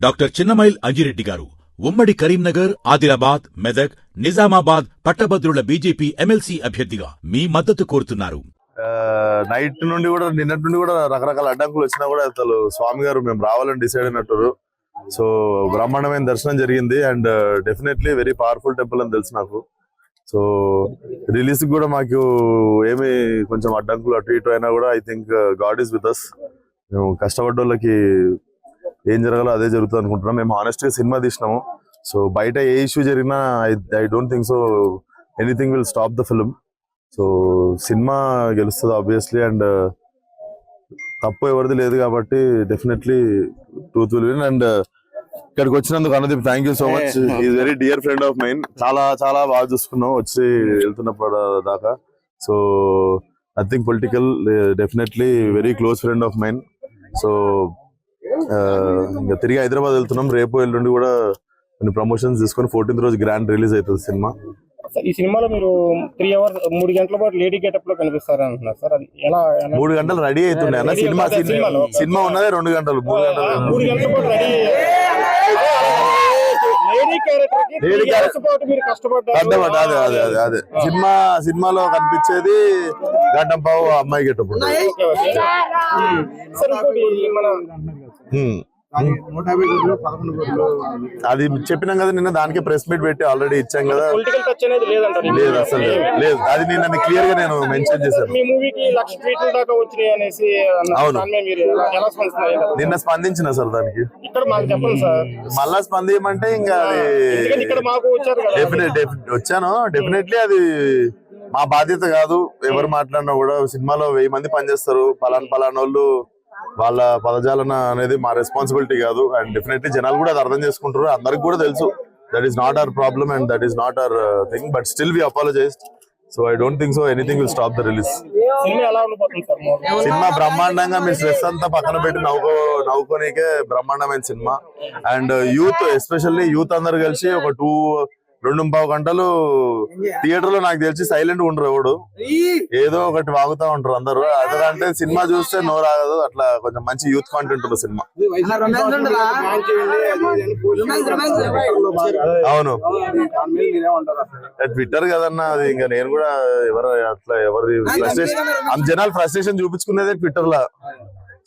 Doctor Chinnamail Anji Reddy గారు ఉమ్మడి కరీంనగర్ ఆదిలాబాద్ మెదక్ నిజామాబాద్ పట్టభద్రుల బీజేపీ ఎమ్మెల్సీ అభ్యర్థిగా మీ మద్దతు కోరుతున్నారు. నైట్ నుండి కూడా నిన్నటి నుండి కూడా రకరకాల అడ్డంకులు వచ్చినా కూడా అసలు స్వామి గారు మేము రావాలని డిసైడ్ అయినట్టు. సో బ్రహ్మాండమైన దర్శనం జరిగింది and definitely very powerful temple అని తెలుసు నాకు. సో రిలీజ్ కూడా మాకు ఏమి కొంచెం అడ్డంకులు అటు ఇటు అయినా కూడా I think God is with us మేము కష్టపడ్డోళ్ళకి ఏం జరగాలో అదే జరుగుతుంది అనుకుంటున్నాం. మేము హానెస్ట్గా సినిమా తీసినాము. సో బయట ఏ ఇష్యూ జరిగినా I I don't think so anything will stop the film so cinema గెలుస్తుంది ఆబ్వియస్లీ అండ్ తప్పు ఎవరిది లేదు కాబట్టి definitely truth will win and ఇక్కడికి వచ్చినందుకు Anudeep thank you so much is very dear friend of mine చాలా చాలా బాగా చూసుకున్నాం. వచ్చి వెళ్తున్నప్పుడు దాకా. So nothing political definitely very close friend of mine so ఇంకా తిరిగి హైదరాబాద్ వెళ్తున్నాం. రేపు ఎల్లుండి కూడా కొన్ని ప్రమోషన్స్ తీసుకొని ఫోర్టీన్త్ రోజు గ్రాండ్ రిలీజ్ అవుతుంది సినిమా. సార్ ఈ సినిమాలో మీరు త్రీ అవర్స్ మూడు గంటల పాటు లేడీ గెటప్లో కనిపిస్తారు అంటున్నారు సార్. అది ఎలా మూడు గంటలు రెడీ అన్న. Ready cinema. సినిమా ఉన్నదే రెండు గంటలు మూడు గంటలు. మూడు గంటల పాటు రెడీ లేడీ క్యారెక్టర్కి Lady త్రీ అవర్స్ పాటు మీరు కష్టపడ్డారు. అర్థమట అదే అదే అదే అదే. సినిమా సినిమాలో కనిపించేది గడ్డం పావు అమ్మాయి గెటప్ పదకొండు కోట్లు అది చెప్పినాం కదా నిన్న దానికే ప్రెస్ మీట్ పెట్టి ఆల్రెడీ ఇచ్చాం కదా. పొలిటికల్ టచ్ అనేది లేదంటారు లేదు అసలు లేదు. అది నిన్న క్లియర్గా నేను మెన్షన్ చేశాను. అవును. నిన్న స్పందించిన సార్ దానికి. మళ్ళా స్పందించమంటే ఇంకా అది ఎందుకంటే ఇక్కడ మాకు వచ్చారు కదా. డెఫినెట్ వచ్చాను. డెఫినెట్లీ అది మా బాధ్యత కాదు. ఎవరు మాట్లాడినా కూడా సినిమాలో వెయ్యి మంది పనిచేస్తారు. పలానా పలానా వాళ్ళు పదజాలన అనేది మా రెస్పాన్సిబిలిటీ కాదు. అండ్ డెఫినెట్లీ జనాలు కూడా అది అర్థం చేసుకుంటారు. అందరికి కూడా తెలుసు. That is not our problem and that is not our thing but still we apologize so I don't think so anything will stop the release cinema ఎలా ఉండిపోతుంది సార్ మాకు? సినిమా బ్రహ్మాండంగా మీ స్ట్రెస్ అంతా పక్కన పెట్టి నవ్వుకో నవ్వుకోనికే బ్రహ్మాండమైన cinema and youth especially youth అందరు కలిసి ఒక టూ రెండు పావు గంటలు థియేటర్లో నాకు తెలిసి సైలెంట్ ఉండరు ఎవడు. ఏదో ఒకటి వాగుతా ఉంటారు అందరు. అదంటే సినిమా చూస్తే నోరు ఆగదు అట్లా కొంచెం మంచి యూత్ కాంటెంట్ ఉన్న సినిమా. అవును. ట్విట్టర్ కదన్నా అది ఇంకా నేను కూడా ఎవరు అట్లా ఎవరి ఫ్రస్ట్రేషన్ జనాలు ఫ్రస్ట్రేషన్ చూపించుకునేదే ట్విట్టర్ లా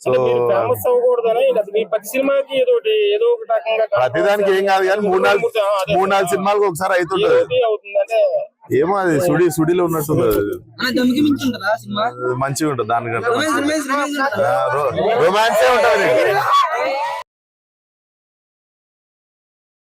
సో అంటే మీరు ఫేమస్ అవ్వకూడదని అసలు మీ ప్రతి సినిమాకి ఏదో ఒకటి ఏదో ఒక రకంగా ప్రతిదానికి ఏం కాదు కానీ మూడు నాలుగు. మూడు నాలుగు సినిమాలకు ఒకసారి అవుతుంటది. అవుతుందంటే ఏమో అది సుడి సుడిలో ఉన్నట్టుంది మంచిగా ఉంటుంది దానికంటే? రొమాన్సే ఉంటుంది.